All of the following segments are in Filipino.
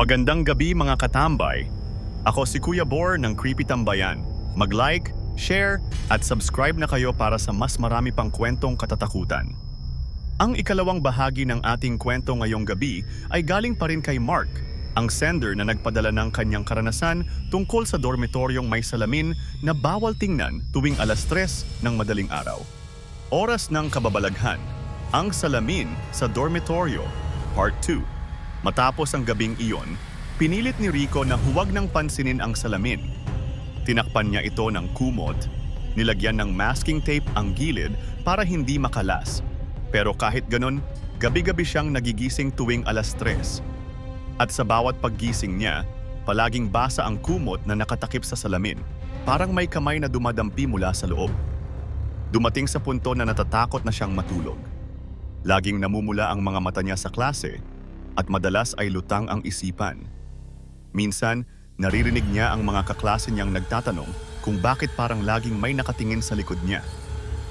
Magandang gabi mga katambay. Ako si Kuya Bor ng Creepy Tambayan. Mag-like, share, at subscribe na kayo para sa mas marami pang kwentong katatakutan. Ang ikalawang bahagi ng ating kwento ngayong gabi ay galing pa rin kay Mark, ang sender na nagpadala ng kanyang karanasan tungkol sa dormitoryong may salamin na bawal tingnan tuwing alas tres ng madaling araw. Oras ng kababalaghan, ang salamin sa dormitoryo, Part 2. Matapos ang gabing iyon, pinilit ni Rico na huwag nang pansinin ang salamin. Tinakpan niya ito ng kumot, nilagyan ng masking tape ang gilid para hindi makalas. Pero kahit ganon, gabi-gabi siyang nagigising tuwing alas tres. At sa bawat paggising niya, palaging basa ang kumot na nakatakip sa salamin, parang may kamay na dumadampi mula sa loob. Dumating sa punto na natatakot na siyang matulog. Laging namumula ang mga mata niya sa klase at madalas ay lutang ang isipan. Minsan, naririnig niya ang mga kaklase niyang nagtatanong kung bakit parang laging may nakatingin sa likod niya.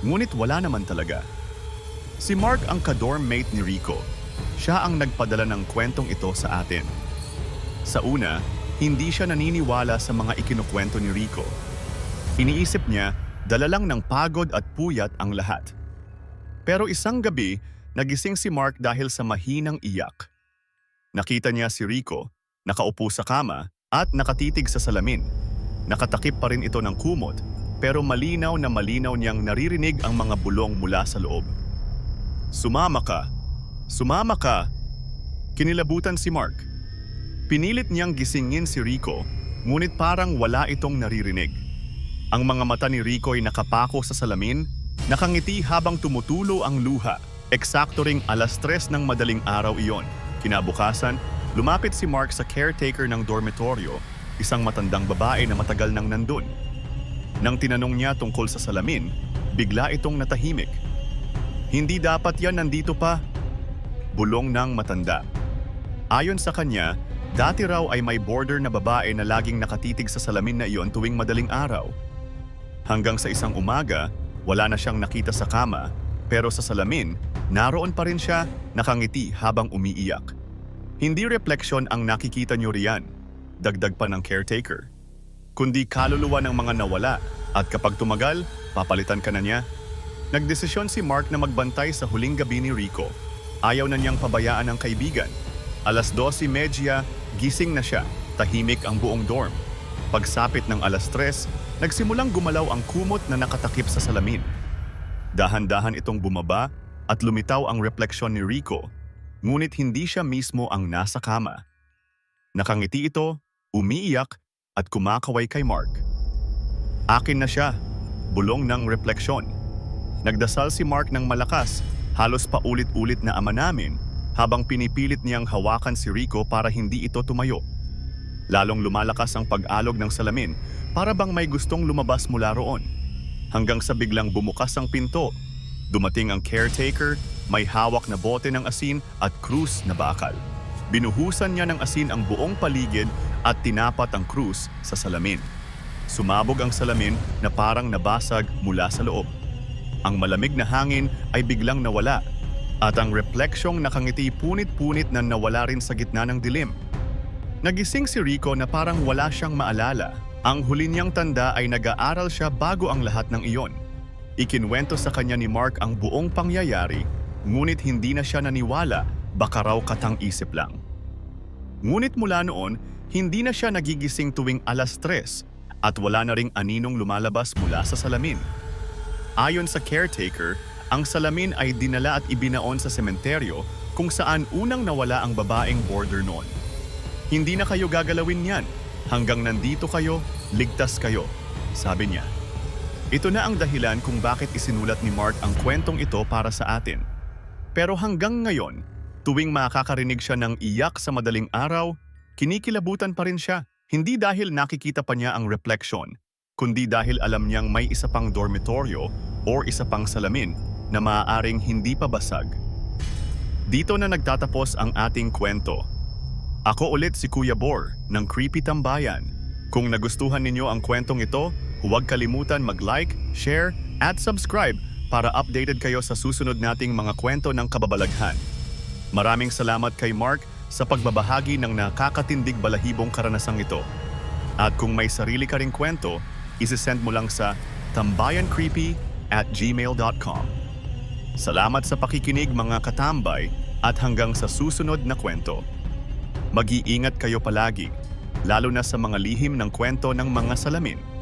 Ngunit wala naman talaga. Si Mark ang kadorm mate ni Rico. Siya ang nagpadala ng kwentong ito sa atin. Sa una, hindi siya naniniwala sa mga ikinukwento ni Rico. Iniisip niya, dala lang ng pagod at puyat ang lahat. Pero isang gabi, nagising si Mark dahil sa mahinang iyak. Nakita niya si Rico, nakaupo sa kama at nakatitig sa salamin. Nakatakip pa rin ito ng kumot, pero malinaw na malinaw niyang naririnig ang mga bulong mula sa loob. Sumama ka! Sumama ka! Kinilabutan si Mark. Pinilit niyang gisingin si Rico, ngunit parang wala itong naririnig. Ang mga mata ni Rico ay nakapako sa salamin, nakangiti habang tumutulo ang luha. Eksakto ring alas tres ng madaling araw iyon. Kinabukasan, lumapit si Mark sa caretaker ng dormitoryo, isang matandang babae na matagal nang nandun. Nang tinanong niya tungkol sa salamin, bigla itong natahimik. Hindi dapat yan nandito pa. Bulong ng matanda. Ayon sa kanya, dati raw ay may border na babae na laging nakatitig sa salamin na iyon tuwing madaling araw. Hanggang sa isang umaga, wala na siyang nakita sa kama, pero sa salamin, naroon pa rin siya nakangiti habang umiiyak. Hindi refleksyon ang nakikita niyo riyan, dagdag pa ng caretaker. Kundi kaluluwa ng mga nawala at kapag tumagal, papalitan ka na niya. Nagdesisyon si Mark na magbantay sa huling gabi ni Rico. Ayaw na niyang pabayaan ang kaibigan. Alas 12.30, gising na siya, tahimik ang buong dorm. Pagsapit ng alas 3, nagsimulang gumalaw ang kumot na nakatakip sa salamin. Dahan-dahan itong bumaba at lumitaw ang refleksyon ni Rico, ngunit hindi siya mismo ang nasa kama. Nakangiti ito, umiiyak at kumakaway kay Mark. Akin na siya, bulong ng refleksyon. Nagdasal si Mark ng malakas, halos paulit-ulit na ama namin, habang pinipilit niyang hawakan si Rico para hindi ito tumayo. Lalong lumalakas ang pag-alog ng salamin para bang may gustong lumabas mula roon. Hanggang sa biglang bumukas ang pinto. Dumating ang caretaker, may hawak na bote ng asin at krus na bakal. Binuhusan niya ng asin ang buong paligid at tinapat ang krus sa salamin. Sumabog ang salamin na parang nabasag mula sa loob. Ang malamig na hangin ay biglang nawala at ang refleksyong nakangiti punit-punit na nawala rin sa gitna ng dilim. Nagising si Rico na parang wala siyang maalala. Ang huli niyang tanda ay nag-aaral siya bago ang lahat ng iyon. Ikinwento sa kanya ni Mark ang buong pangyayari, ngunit hindi na siya naniwala, baka raw katang-isip lang. Ngunit mula noon, hindi na siya nagigising tuwing alas tres at wala na ring aninong lumalabas mula sa salamin. Ayon sa caretaker, ang salamin ay dinala at ibinaon sa sementeryo kung saan unang nawala ang babaeng border noon. Hindi na kayo gagalawin yan. Hanggang nandito kayo, ligtas kayo, sabi niya. Ito na ang dahilan kung bakit isinulat ni Mark ang kwentong ito para sa atin. Pero hanggang ngayon, tuwing makakarinig siya ng iyak sa madaling araw, kinikilabutan pa rin siya. Hindi dahil nakikita pa niya ang reflection, kundi dahil alam niyang may isa pang dormitoryo or isa pang salamin na maaaring hindi pa basag. Dito na nagtatapos ang ating kwento. Ako ulit si Kuya Bor ng Creepy Tambayan. Kung nagustuhan ninyo ang kwentong ito, huwag kalimutan mag-like, share, at subscribe para updated kayo sa susunod nating mga kwento ng kababalaghan. Maraming salamat kay Mark sa pagbabahagi ng nakakatindig balahibong karanasang ito. At kung may sarili ka ring kwento, isesend mo lang sa tambayancreepy at gmail.com. Salamat sa pakikinig mga katambay at hanggang sa susunod na kwento. Mag-iingat kayo palagi, lalo na sa mga lihim ng kwento ng mga salamin.